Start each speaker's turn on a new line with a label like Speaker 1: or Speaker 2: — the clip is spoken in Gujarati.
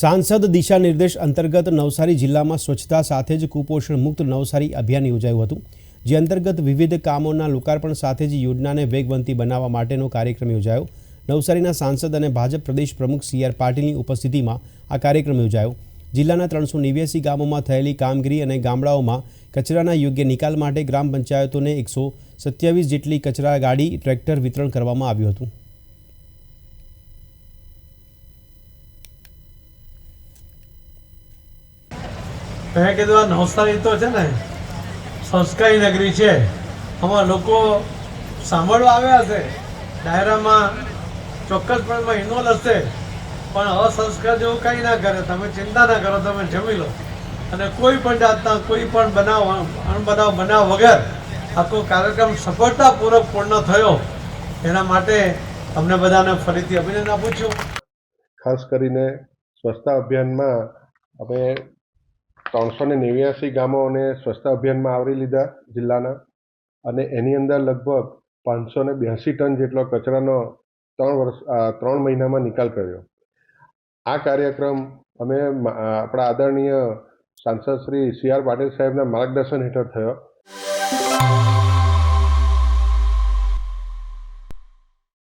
Speaker 1: સાંસદ દિશા નિર્દેશ અંતર્ગત નવસારી જિલ્લામાં સ્વચ્છતા સાથે જ કુપોષણ મુક્ત નવસારી અભિયાન યોજાયું હતું, જે અંતર્ગત વિવિધ કામોના લોકાર્પણ સાથે જ યોજનાને વેગવંતી બનાવવા માટેનો કાર્યક્રમ યોજાયો. નવસારીના સાંસદ અને ભાજપ પ્રદેશ પ્રમુખ સી આર પાટીલની ઉપસ્થિતિમાં આ કાર્યક્રમ યોજાયો. જિલ્લાના ત્રણસો નેવ્યાસી ગામોમાં થયેલી કામગીરી અને ગામડાઓમાં કચરાના યોગ્ય નિકાલ માટે ગ્રામ પંચાયતોને એકસો સત્યાવીસ જેટલી કચરા ગાડી ટ્રેક્ટર વિતરણ કરવામાં આવ્યું હતું.
Speaker 2: મેં કીધું આ નવસારી તો છે ને, સંસ્કારી નગરી છે. આમાં લોકો સાંભળવા આવ્યા હશે. ડાયરામાં ચોક્કસપણે ઇન્વોલ્વ હશે. પણ અસંસ્કાર જેવું કંઈ ના કરે. તમે ચિંતા ના કરો, તમે જમી લો. અને કોઈ પણ જાતના કોઈ પણ બનાવ, અણબનાવ, બનાવ વગર આખો કાર્યક્રમ સફળતાપૂર્વક પૂર્ણ થયો. એના માટે અમને બધાને ફરીથી અભિનંદન આપું છું.
Speaker 3: ખાસ કરીને સ્વચ્છતા અભિયાનમાં અમે ત્રણસો ને નેવ્યાસી ગામોને સ્વચ્છતા અભિયાનમાં આવરી લીધા જિલ્લાના અને એની અંદર લગભગ પાંચસો ને બ્યાસી ટન જેટલો કચરાનો ત્રણ વર્ષ ત્રણ મહિનામાં નિકાલ કર્યો. આ કાર્યક્રમ અમે આપણા આદરણીય સાંસદ શ્રી સી આર પાટીલ સાહેબના માર્ગદર્શન હેઠળ થયો.